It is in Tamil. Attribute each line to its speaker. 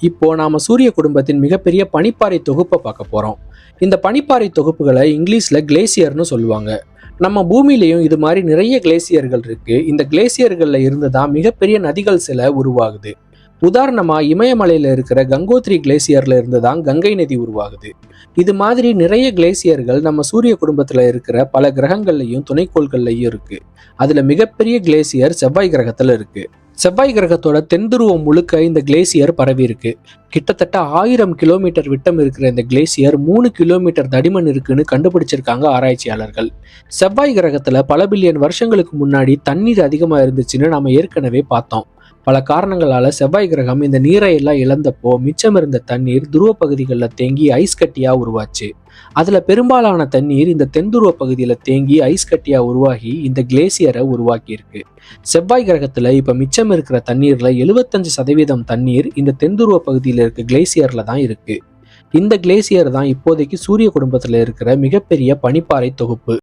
Speaker 1: இப்போ நாம சூரிய குடும்பத்தின் மிகப்பெரிய பனிப்பாறை தொகுப்பை பார்க்க போறோம். இந்த பனிப்பாறை தொகுப்புகளை இங்கிலீஷ்ல கிளேசியர்னு சொல்லுவாங்க. நம்ம பூமியிலையும் இது மாதிரி நிறைய கிளேசியர்கள் இருக்கு. இந்த கிளேசியர்கள்ல இருந்து தான் மிகப்பெரிய நதிகள் சில உருவாகுது. உதாரணமா இமயமலையில இருக்கிற கங்கோத்ரி கிளேசியர்ல இருந்து தான் கங்கை நதி உருவாகுது. இது மாதிரி நிறைய கிளேசியர்கள் நம்ம சூரிய குடும்பத்துல இருக்கிற பல கிரகங்கள்லயும் துணைக்கோள்கள்லயும் இருக்கு. அதுல மிகப்பெரிய கிளேசியர் செவ்வாய் கிரகத்துல இருக்கு. செவ்வாய் கிரகத்தோட தென்துருவம் முழுக்க இந்த கிளேசியர் பரவி இருக்கு. கிட்டத்தட்ட ஆயிரம் கிலோமீட்டர் விட்டம் இருக்கிற இந்த கிளேசியர் மூணு கிலோமீட்டர் தடிமன் இருக்குன்னு கண்டுபிடிச்சிருக்காங்க ஆராய்ச்சியாளர்கள். செவ்வாய் கிரகத்துல பல பில்லியன் வருஷங்களுக்கு முன்னாடி தண்ணீர் அதிகமா இருந்துச்சுன்னு நாம ஏற்கனவே பார்த்தோம். பல காரணங்களால செவ்வாய் கிரகம் இந்த நீரை எல்லாம் இழந்தப்போ மிச்சம் இருந்த தண்ணீர் துருவ பகுதிகளில் தேங்கி ஐஸ் கட்டியா உருவாச்சு. அதில் பெரும்பாலான தண்ணீர் இந்த தென்துருவ பகுதியில் தேங்கி ஐஸ் கட்டியாக உருவாகி இந்த கிளேசியரை உருவாக்கியிருக்கு. செவ்வாய் கிரகத்தில் இப்போ மிச்சம் இருக்கிற தண்ணீரில் எழுபத்தஞ்சு சதவீதம் தண்ணீர் இந்த தென்துருவ பகுதியில் இருக்க கிளேசியரில் தான் இருக்குது இந்த கிளேசியர் தான் இப்போதைக்கு சூரிய குடும்பத்தில் இருக்கிற மிகப்பெரிய பனிப்பாறை தொகுப்பு.